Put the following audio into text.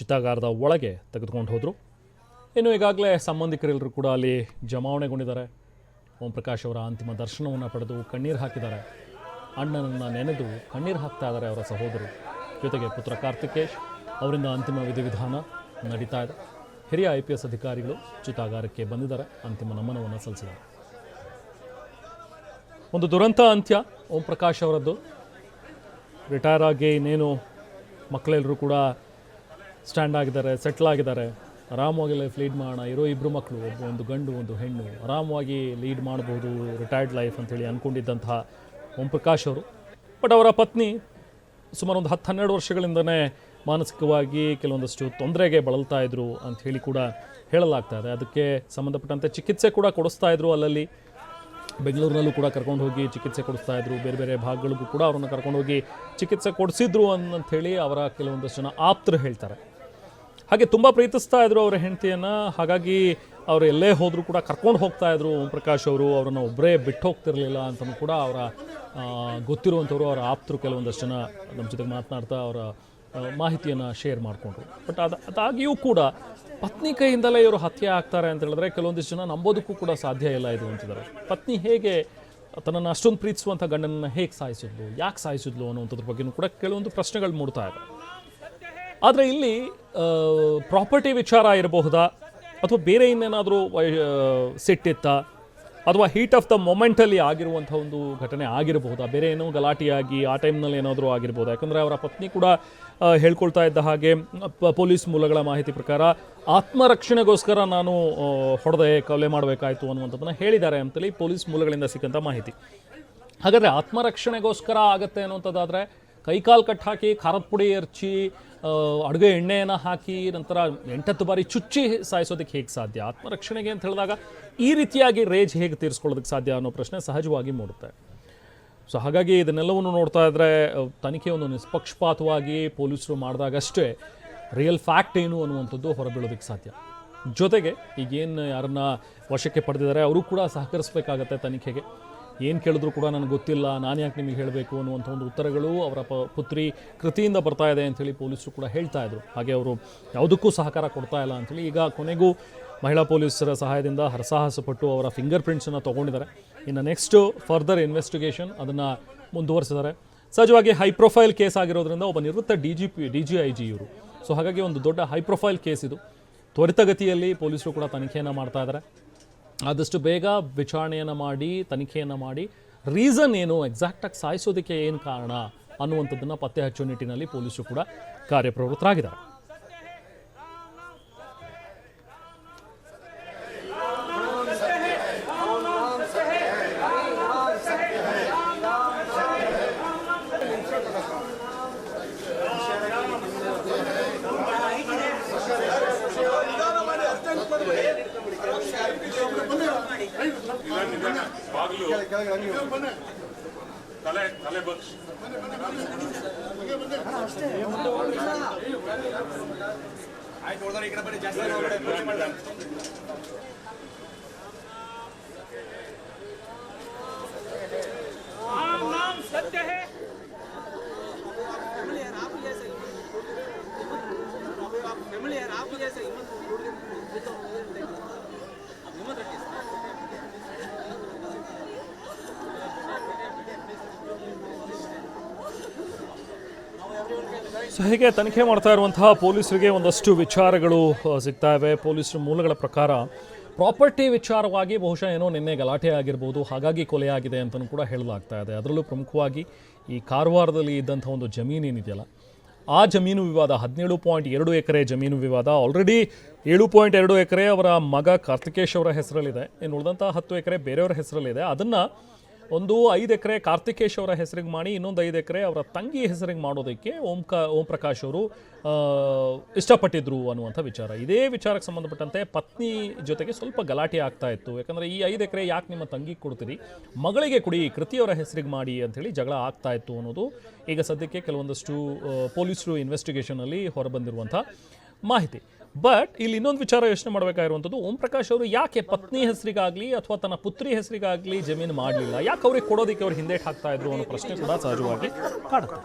ಚಿತಾಗಾರದ ಒಳಗೆ ತೆಗೆದುಕೊಂಡು ಹೋದರು. ಇನ್ನು ಈಗಾಗಲೇ ಸಂಬಂಧಿಕರೆಲ್ಲರೂ ಕೂಡ ಅಲ್ಲಿ ಜಮಾವಣೆಗೊಂಡಿದ್ದಾರೆ. ಓಂ ಪ್ರಕಾಶ್ ಅವರ ಅಂತಿಮ ದರ್ಶನವನ್ನು ಪಡೆದು ಕಣ್ಣೀರು ಹಾಕಿದ್ದಾರೆ. ಅಣ್ಣನನ್ನು ನೆನೆದು ಕಣ್ಣೀರು ಹಾಕ್ತಾ ಇದ್ದಾರೆ ಅವರ ಸಹೋದರು. ಜೊತೆಗೆ ಪುತ್ರ ಕಾರ್ತಿಕೇಶ್ ಅವರಿಂದ ಅಂತಿಮ ವಿಧಿವಿಧಾನ ನಡೀತಾ ಇದೆ. ಹಿರಿಯ ಐ ಪಿ ಎಸ್ ಅಧಿಕಾರಿಗಳು ಚಿತಾಗಾರಕ್ಕೆ ಬಂದಿದ್ದಾರೆ. ಅಂತಿಮ ನಮನವನ್ನು ಸಲ್ಲಿಸಿದ್ದಾರೆ. ಒಂದು ದುರಂತ ಅಂತ್ಯ ಓಂ ಪ್ರಕಾಶ್ ಅವರದ್ದು. ರಿಟೈರ್ ಆಗಿ ಇನ್ನೇನು ಮಕ್ಕಳೆಲ್ಲರೂ ಕೂಡ ಸ್ಟ್ಯಾಂಡ್ ಆಗಿದ್ದಾರೆ ಸೆಟ್ಲ್ ಆಗಿದ್ದಾರೆ. ಆರಾಮವಾಗಿ ಲೈಫ್ ಲೀಡ್ ಮಾಡೋಣ. ಇರೋ ಇಬ್ಬರು ಮಕ್ಕಳು ಒಬ್ಬ ಒಂದು ಗಂಡು, ಒಂದು ಹೆಣ್ಣು. ಆರಾಮವಾಗಿ ಲೀಡ್ ಮಾಡ್ಬೋದು ರಿಟೈರ್ಡ್ ಲೈಫ್ ಅಂತೇಳಿ ಅಂದ್ಕೊಂಡಿದ್ದಂತಹ ಓಂ ಪ್ರಕಾಶ್ ಅವರು. ಬಟ್ ಅವರ ಪತ್ನಿ ಸುಮಾರು ಒಂದು ಹತ್ತು, ಹನ್ನೆರಡು ವರ್ಷಗಳಿಂದನೇ ಮಾನಸಿಕವಾಗಿ ಕೆಲವೊಂದಷ್ಟು ತೊಂದರೆಗೆ ಬಳಲ್ತಾ ಇದ್ರು ಅಂತ ಹೇಳಿ ಕೂಡ ಹೇಳಲಾಗ್ತಾ ಇದೆ. ಅದಕ್ಕೆ ಸಂಬಂಧಪಟ್ಟಂತೆ ಚಿಕಿತ್ಸೆ ಕೂಡ ಕೊಡಿಸ್ತಾ ಇದ್ರು ಅಲ್ಲಲ್ಲಿ. ಬೆಂಗಳೂರಿನಲ್ಲೂ ಕೂಡ ಕರ್ಕೊಂಡು ಹೋಗಿ ಚಿಕಿತ್ಸೆ ಕೊಡಿಸ್ತಾ ಇದ್ರು. ಬೇರೆ ಬೇರೆ ಭಾಗಗಳಿಗೂ ಕೂಡ ಅವ್ರನ್ನ ಕರ್ಕೊಂಡು ಹೋಗಿ ಚಿಕಿತ್ಸೆ ಕೊಡಿಸಿದ್ರು ಹೇಳಿ ಅವರ ಕೆಲವೊಂದಷ್ಟು ಜನ ಆಪ್ತರು ಹೇಳ್ತಾರೆ. ಹಾಗೆ ತುಂಬ ಪ್ರೀತಿಸ್ತಾ ಇದ್ರು ಅವರ ಹೆಂಡತಿಯನ್ನು. ಹಾಗಾಗಿ ಅವರು ಎಲ್ಲೇ ಹೋದರೂ ಕೂಡ ಕರ್ಕೊಂಡು ಹೋಗ್ತಾ ಇದ್ರು ಓಂ ಪ್ರಕಾಶ್ ಅವರು. ಅವರನ್ನು ಒಬ್ಬರೇ ಬಿಟ್ಟು ಹೋಗ್ತಿರಲಿಲ್ಲ ಅಂತಲೂ ಕೂಡ ಅವರ ಗೊತ್ತಿರುವಂಥವ್ರು, ಅವರ ಆಪ್ತರು ಕೆಲವೊಂದಷ್ಟು ಜನ ನಮ್ಮ ಜೊತೆಗೆ ಮಾತನಾಡ್ತಾ ಅವರ ಮಾಹಿತಿಯನ್ನು ಶೇರ್ ಮಾಡಿಕೊಂಡ್ರು. ಬಟ್ ಅದು, ಅದಾಗಿಯೂ ಕೂಡ ಪತ್ನಿ ಕೈಯಿಂದಲೇ ಇವರು ಹತ್ಯೆ ಆಗ್ತಾರೆ ಅಂತ ಹೇಳಿದ್ರೆ ಕೆಲವೊಂದಿಷ್ಟು ಜನ ನಂಬೋದಕ್ಕೂ ಕೂಡ ಸಾಧ್ಯ ಇಲ್ಲ ಇದು ಅಂತಿದ್ದಾರೆ. ಪತ್ನಿ ಹೇಗೆ ತನ್ನನ್ನು ಅಷ್ಟೊಂದು ಪ್ರೀತಿಸುವಂಥ ಗಂಡನನ್ನು ಹೇಗೆ ಸಾಯಿಸಿದ್ಲು, ಯಾಕೆ ಸಾಯಿಸಿದ್ಲು ಅನ್ನುವಂಥದ್ರ ಬಗ್ಗೆನೂ ಕೂಡ ಕೆಲವೊಂದು ಪ್ರಶ್ನೆಗಳು ಮೂಡ್ತಾ ಇದೆ. ಆದರೆ ಇಲ್ಲಿ ಪ್ರಾಪರ್ಟಿ ವಿಚಾರ ಇರಬಹುದಾ? ಅಥವಾ ಬೇರೆ ಇನ್ನೇನಾದರೂ ಸಿಟ್ಟಿತ್ತಾ ಅಥವಾ ಹೀಟ್ ಆಫ್ ದ ಮೊಮೆಂಟಲ್ಲಿ ಆಗಿರುವಂಥ ಒಂದು ಘಟನೆ ಆಗಿರಬಹುದಾ? ಬೇರೆ ಏನೋ ಗಲಾಟೆಯಾಗಿ, ಆ ಟೈಮ್ನಲ್ಲಿ ಏನಾದರೂ ಆಗಿರ್ಬೋದು ಯಾಕಂದರೆ ಅವರ ಪತ್ನಿ ಕೂಡ ಹೇಳ್ಕೊಳ್ತಾ ಇದ್ದ ಹಾಗೆ ಪೊಲೀಸ್ ಮೂಲಗಳ ಮಾಹಿತಿ ಪ್ರಕಾರ, ಆತ್ಮರಕ್ಷಣೆಗೋಸ್ಕರ ನಾನು ಹೊಡೆದೆ, ಕೊಲೆ ಮಾಡಬೇಕಾಯಿತು ಅನ್ನುವಂಥದ್ದನ್ನು ಹೇಳಿದ್ದಾರೆ ಅಂತೇಳಿ ಪೊಲೀಸ್ ಮೂಲಗಳಿಂದ ಸಿಕ್ಕಂಥ ಮಾಹಿತಿ. ಹಾಗಾದರೆ ಆತ್ಮರಕ್ಷಣೆಗೋಸ್ಕರ ಆಗುತ್ತೆ ಅನ್ನುವಂಥದ್ದಾದರೆ ಕೈಕಾಲು ಕಟ್ ಹಾಕಿ, ಖಾರದ ಪುಡಿ ಎರಚಿ ಅಡುಗೆ ಎಣ್ಣೆಯನ್ನು ಹಾಕಿ, ನಂತರ ಎಂಟತ್ತು ಬಾರಿ ಚುಚ್ಚಿ ಸಾಯಿಸೋದಕ್ಕೆ ಹೇಗೆ ಸಾಧ್ಯ? ಆತ್ಮರಕ್ಷಣೆಗೆ ಅಂತ ಹೇಳಿದಾಗ ಈ ರೀತಿಯಾಗಿ ರೇಜ್ ಹೇಗೆ ತೀರಿಸ್ಕೊಳ್ಳೋದಕ್ಕೆ ಸಾಧ್ಯ ಅನ್ನೋ ಪ್ರಶ್ನೆ ಸಹಜವಾಗಿ ಮೂಡುತ್ತೆ. ಸೊ ಹಾಗಾಗಿ ಇದನ್ನೆಲ್ಲವನ್ನು ನೋಡ್ತಾ ಇದ್ದರೆ ತನಿಖೆ ಒಂದು ನಿಷ್ಪಕ್ಷಪಾತವಾಗಿ ಪೊಲೀಸರು ಮಾಡಿದಾಗಷ್ಟೇ ರಿಯಲ್ ಫ್ಯಾಕ್ಟ್ ಏನು ಅನ್ನುವಂಥದ್ದು ಹೊರಬೀಳೋದಕ್ಕೆ ಸಾಧ್ಯ. ಜೊತೆಗೆ ಈಗೇನು ಯಾರನ್ನ ವಶಕ್ಕೆ ಪಡೆದಿದ್ದಾರೆ, ಅವರು ಕೂಡ ಸಹಕರಿಸಬೇಕಾಗತ್ತೆ ತನಿಖೆಗೆ. ಏನು ಕೇಳಿದ್ರು ಕೂಡ ನನಗೆ ಗೊತ್ತಿಲ್ಲ, ನಾನು ಯಾಕೆ ನಿಮಗೆ ಹೇಳಬೇಕು ಅನ್ನುವಂಥ ಒಂದು ಉತ್ತರಗಳು ಅವರ ಪ, ಪುತ್ರಿ ಕೃತಿಯಿಂದ ಬರ್ತಾ ಇದೆ ಅಂಥೇಳಿ ಪೊಲೀಸರು ಕೂಡ ಹೇಳ್ತಾ ಇದ್ರು. ಹಾಗೆ ಅವರು ಯಾವುದಕ್ಕೂ ಸಹಕಾರ ಕೊಡ್ತಾ ಇಲ್ಲ ಅಂಥೇಳಿ ಈಗ ಕೊನೆಗೂ ಮಹಿಳಾ ಪೊಲೀಸರ ಸಹಾಯದಿಂದ ಹರಸಾಹಸ ಪಟ್ಟು ಅವರ ಫಿಂಗರ್ ಪ್ರಿಂಟ್ಸನ್ನು ತೊಗೊಂಡಿದ್ದಾರೆ. ಇನ್ನು ನೆಕ್ಸ್ಟು ಫರ್ದರ್ ಇನ್ವೆಸ್ಟಿಗೇಷನ್ ಅದನ್ನು ಮುಂದುವರಿಸಿದ್ದಾರೆ. ಸಹಜವಾಗಿ ಹೈ ಪ್ರೊಫೈಲ್ ಕೇಸ್ ಆಗಿರೋದ್ರಿಂದ ಒಬ್ಬ ನಿವೃತ್ತ D G P, D G I G ಇವರು. ಸೊ ಹಾಗಾಗಿ ಒಂದು ದೊಡ್ಡ ಹೈ ಪ್ರೊಫೈಲ್ ಕೇಸ್ ಇದು. ತ್ವರಿತಗತಿಯಲ್ಲಿ ಪೊಲೀಸರು ಕೂಡ ತನಿಖೆಯನ್ನು ಮಾಡ್ತಾ ಇದ್ದಾರೆ. ಆದಷ್ಟು ಬೇಗ ವಿಚಾರಣೆಯನ್ನು ಮಾಡಿ, ತನಿಖೆಯನ್ನು ಮಾಡಿ ರೀಸನ್ ಏನು ಎಕ್ಸಾಕ್ಟಾಗಿ ಸಾಯಿಸೋದಕ್ಕೆ ಏನು ಕಾರಣ ಅನ್ನುವಂಥದ್ದನ್ನು ಪತ್ತೆ ಹಚ್ಚುವ ನಿಟ್ಟಿನಲ್ಲಿ ಪೊಲೀಸರು ಕೂಡ ಕಾರ್ಯಪ್ರವೃತ್ತರಾಗಿದ್ದಾರೆ. ತಲೆ ತಲೆ ಬಗ್ಸ್ फैमिली यार आप भी ऐसे हिम्मत ಸೊ ಹೀಗೆ ತನಿಖೆ ಮಾಡ್ತಾ ಇರುವಂತಹ ಪೊಲೀಸರಿಗೆ ಒಂದಷ್ಟು ವಿಚಾರಗಳು ಸಿಗ್ತಾ ಇವೆ. ಪೊಲೀಸರ ಮೂಲಗಳ ಪ್ರಕಾರ ಪ್ರಾಪರ್ಟಿ ವಿಚಾರವಾಗಿ ಬಹುಶಃ ಏನೋ ನಿನ್ನೆ ಗಲಾಟೆ ಆಗಿರ್ಬೋದು, ಹಾಗಾಗಿ ಕೊಲೆಯಾಗಿದೆ ಅಂತಲೂ ಕೂಡ ಹೇಳಲಾಗ್ತಾ ಇದೆ. ಅದರಲ್ಲೂ ಪ್ರಮುಖವಾಗಿ ಈ ಕಾರವಾರದಲ್ಲಿ ಇದ್ದಂಥ ಒಂದು ಜಮೀನು ಏನಿದೆಯಲ್ಲ, ಆ ಜಮೀನು ವಿವಾದ, ಹದಿನೇಳು ಪಾಯಿಂಟ್ ಎರಡು ಎಕರೆ ಜಮೀನು ವಿವಾದ ಆಲ್ರೆಡಿ ಏಳು ಪಾಯಿಂಟ್ ಎರಡು ಎಕರೆ ಅವರ ಮಗ ಕಾರ್ತಿಕೇಶ್ ಅವರ ಹೆಸರಲ್ಲಿದೆ. ಇನ್ನು ಉಳಿದಂಥ ಹತ್ತು ಎಕರೆ ಬೇರೆಯವರ ಹೆಸರಲ್ಲಿದೆ. ಅದನ್ನು ಒಂದು ಐದು ಎಕರೆ ಕಾರ್ತಿಕೇಶ್ ಅವರ ಹೆಸರಿಗೆ ಮಾಡಿ, ಇನ್ನೊಂದು ಐದು ಎಕರೆ ಅವರ ತಂಗಿ ಹೆಸರಿಗೆ ಮಾಡೋದಕ್ಕೆ ಓಂ ಕ ಓಂ ಪ್ರಕಾಶ್ ಅವರು ಇಷ್ಟಪಟ್ಟಿದ್ರು ಅನ್ನುವಂಥ ವಿಚಾರ. ಇದೇ ವಿಚಾರಕ್ಕೆ ಸಂಬಂಧಪಟ್ಟಂತೆ ಪತ್ನಿ ಜೊತೆಗೆ ಸ್ವಲ್ಪ ಗಲಾಟೆ ಆಗ್ತಾ ಇತ್ತು. ಯಾಕಂದರೆ ಈ ಐದು ಎಕರೆ ಯಾಕೆ ನಿಮ್ಮ ತಂಗಿಗೆ ಕೊಡ್ತೀರಿ? ಮಗಳಿಗೆ ಕೊಡಿ ಕೃತಿಯವರ ಹೆಸರಿಗೆ ಮಾಡಿ ಅಂಥೇಳಿ ಜಗಳ ಆಗ್ತಾ ಇತ್ತು ಅನ್ನೋದು ಈಗ ಸದ್ಯಕ್ಕೆ ಕೆಲವೊಂದಷ್ಟು ಪೊಲೀಸರು ಇನ್ವೆಸ್ಟಿಗೇಷನಲ್ಲಿ ಹೊರಬಂದಿರುವಂಥ ಮಾಹಿತಿ. ಬಟ್ ಇಲ್ಲಿ ಇನ್ನೊಂದು ವಿಚಾರ ಯೋಚನೆ ಮಾಡಬೇಕಾಗಿರುವಂಥದ್ದು, ಓಂ ಪ್ರಕಾಶ್ ಅವರು ಯಾಕೆ ಪತ್ನಿ ಹೆಸರಿಗಾಗಲಿ ಅಥವಾ ತನ್ನ ಪುತ್ರಿ ಹೆಸರಿಗಾಗಲಿ ಜಮೀನು ಮಾಡಲಿಲ್ಲ? ಯಾಕೆ ಅವ್ರಿಗೆ ಕೊಡೋದಕ್ಕೆ ಅವ್ರು ಹಿಂದೆ ಹಾಕ್ತಾ ಇದ್ರು ಅನ್ನೋ ಪ್ರಶ್ನೆ ಕೂಡ ಸಹಜವಾಗಿ ಕಾಡುತ್ತೆ.